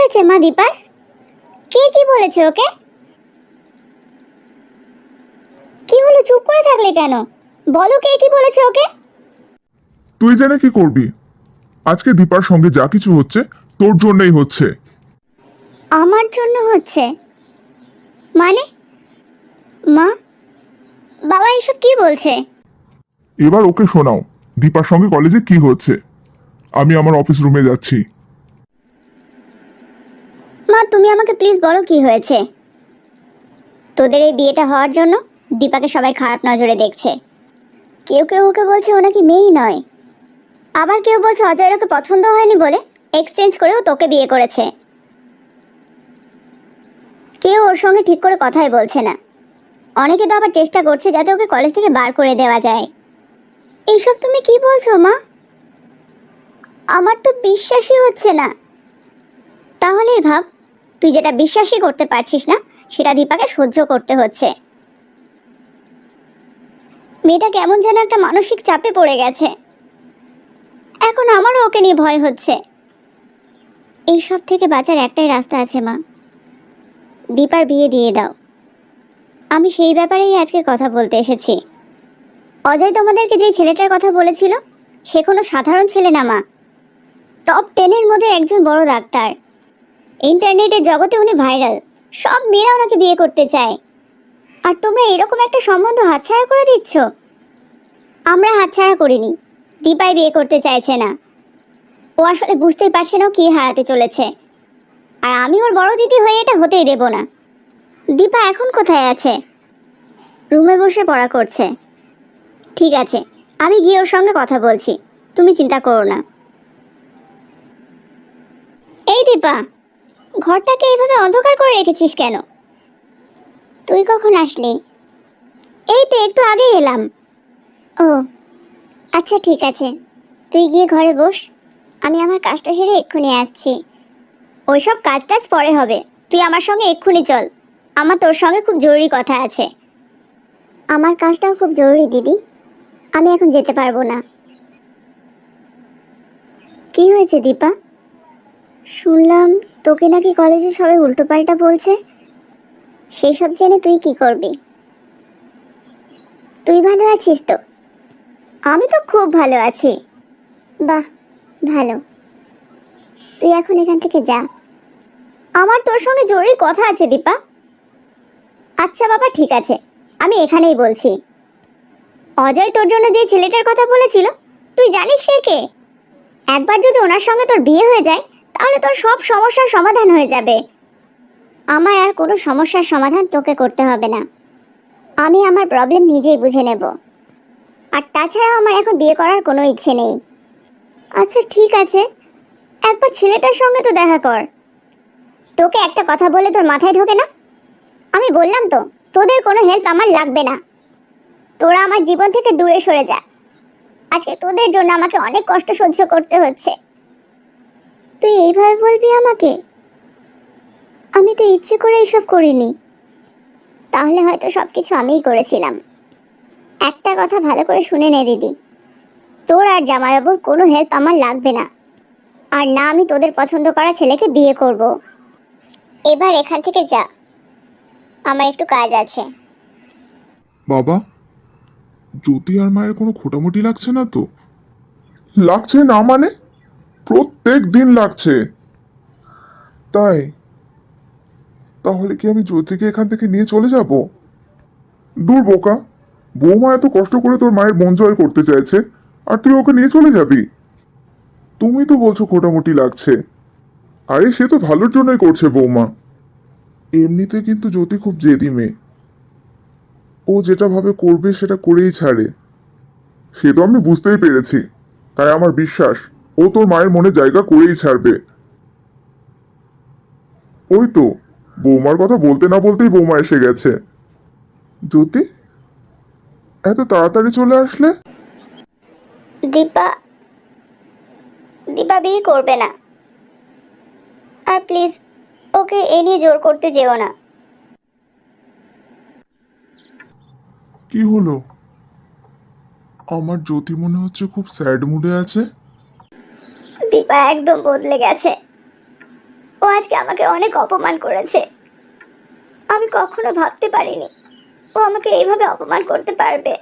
হয়েছে মা দীপার? কে কি বলেছে ওকে? কি হলো চুপ করে থাকলে কেন? বলো কে কি বলেছে ওকে? তুই জেনে কি করবি? আজকে দীপার সঙ্গে যা কিছু হচ্ছে তোর জন্যই হচ্ছে। আমার জন্য হচ্ছে? মানে? মা? বাবা এসব কি বলছে? এবার ওকে শোনাও দীপার সঙ্গে কলেজে কি হচ্ছে? আমি আমার অফিস রুমে যাচ্ছি। মা, তুমি আমাকে প্লিজ বলো কি হয়েছে? তোদের এই বিয়েটা হওয়ার জন্য দীপাকে সবাই খারাপ নজরে দেখছে। কেউ কেউ ওকে বলছে ও নাকি মেয়েই নয়। আবার কেউ বলছে অজয়ের ওকে পছন্দ হয়নি বলে এক্সচেঞ্জ করেও তোকে বিয়ে করেছে। কেউ ওর সঙ্গে ঠিক করে কথাই বলছে না। অনেকে তো আবার চেষ্টা করছে যাতে ওকে কলেজ থেকে বার করে দেওয়া যায়। এইসব তুমি কি বলছো মা? আমার তো বিশ্বাসই হচ্ছে না। তাহলেই ভাব তুই যেটা বিশ্বাসই করতে পারছিস না, সেটা দীপাকে সহ্য করতে হচ্ছে। মেয়েটা কেমন যেন একটা মানসিক চাপে পড়ে গেছে। এখন আমারও ওকে নিয়ে ভয় হচ্ছে। এইসব থেকে বাঁচার একটাই রাস্তা আছে, মা। দীপার বিয়ে দিয়ে দাও। আমি সেই ব্যাপারেই আজকে কথা বলতে এসেছি। অজয় তোমাদেরকে যে ছেলেটার কথা বলেছিল, সে কোনো সাধারণ ছেলে না, মা। টপ টেনের মধ্যে একজন বড় ডাক্তার। ইন্টারনেটের জগতে উনি ভাইরাল। সব মেয়েরা ওনাকে বিয়ে করতে চায়। আর তোমরা এরকম একটা সম্বন্ধ হাতছাড়া করে দিচ্ছ? আমরা হাতছাড়া করিনি। দীপাই বিয়ে করতে চাইছে না। ও আসলে বুঝতেই পারছে না কি হারাতে চলেছে। আর আমি ওর বড় দিদি হয়ে এটা হতেই দেব না। দীপা এখন কোথায় আছে? রুমে বসে পড়া করছে। ঠিক আছে, আমি গিয়ে ওর সঙ্গে কথা বলছি। তুমি চিন্তা করো না। এই দীপা! ঘরটাকে এইভাবে অন্ধকার করে রেখেছিস কেন? তুই কখন আসলি? এই তো একটু আগে এলাম। ও আচ্ছা ঠিক আছে। তুই গিয়ে ঘরে বস। আমি আমার কাজটা সেরে এক্ষুনি আসছি। ওইসব কাজ টাজ পরে হবে। তুই আমার সঙ্গে এক্ষুনি চল। আমার তোর সঙ্গে খুব জরুরি কথা আছে। আমার কাজটাও খুব জরুরি, দিদি। আমি এখন যেতে পারব না। কি হয়েছে দীপা? শুনলাম তোকে নাকি কলেজে সবাই উল্টোপাল্টা বলছে। সেই সব জেনে তুই কি করবি? তুই ভালো আছিস তো? আমি তো খুব ভালো আছি। বাহ, ভালো। তুই এখন এখান থেকে যা। আমার তোর সঙ্গে জরুরি কথা আছে, দীপা। আচ্ছা বাবা, ঠিক আছে। আমি এখানেই বলছি। অজয় তোর জন্য যে ছেলেটার কথা বলেছিল, তুই জানিস সে কে? একবার যদি ওনার সঙ্গে তোর বিয়ে হয়ে যায় তাহলে তোর সব সমস্যার সমাধান হয়ে যাবে। আমার আর কোনো সমস্যার সমাধান তোকে করতে হবে না। আমি আমার প্রবলেম নিজেই বুঝে নেব। আর তাছাড়া আমার এখন বিয়ে করার কোনো ইচ্ছে নেই। আচ্ছা ঠিক আছে। একবার ছেলেটার সঙ্গে তো দেখা কর। তোকে একটা কথা বলে তোর মাথায় ঢোকে না? আমি বললাম তো, তোদের কোনো হেল্প আমার লাগবে না। তোরা আমার জীবন থেকে দূরে সরে যা। আজকে তোদের জন্য আমাকে অনেক কষ্ট সহ্য করতে হচ্ছে। তুই এইভাবে বলবি আমাকে? আমি তো ইচ্ছে করে এসব করিনি। তাহলে হয়তো সব কিছু আমিই করেছিলাম। একটা কথা ভালো করে শুনে নে দিদি। তোর আর জামাইবাবুর কোনো হেল্প আমার লাগবে না। আর না আমি তোদের পছন্দ করা ছেলেকে বিয়ে করব। এবার এখান থেকে যা। আমার একটু কাজ আছে। বাবা জ্যোতি আর মায়ের কোনো খোটামুটি লাগছে না তো? লাগছে না মানে? প্রত্যেক দিন লাগছে। তাই, তাহলে কি আমি জ্যোতিকে এখান থেকে নিয়ে চলে যাব? দূর বোকা, বৌমা এত কষ্ট করে তোর মায়ের মন জয় করতে চাইছে, আর তুই ওকে নিয়ে চলে যাবি? তুমি তো বলছো খোটামুটি লাগছে। আরে, সে তো ভালোর জন্যই করছে বৌমা। এমনিতে কিন্তু জ্যোতি খুব জেদি মেয়ে। ও যেটা ভাবে করবে সেটা করেই ছাড়ে। সে তো আমি বুঝতেই পেরেছি, তাই আমার বিশ্বাস। ও তোর মায়ের মনে জায়গা করেই ছাড়বে। ওই তো বৌমার কথা বলতে না বলতেই বৌমা এসে গেছে। জ্যোতি এত তাড়াতাড়ি চলে আসলে? দীপা দীপা বিয়ে করবে না। আর প্লিজ ওকে এ নিয়ে জোর করতে যেও না। কি হলো? আমার জ্যোতি মনে হচ্ছে খুব স্যাড মুডে আছে। দীপা একদম বদলে গেছে। ও আজকে আমাকে অনেক অপমান করেছে। আমি কখনো ভাবতে পারিনি। ও আমাকে এইভাবে অপমান করতে পারবে।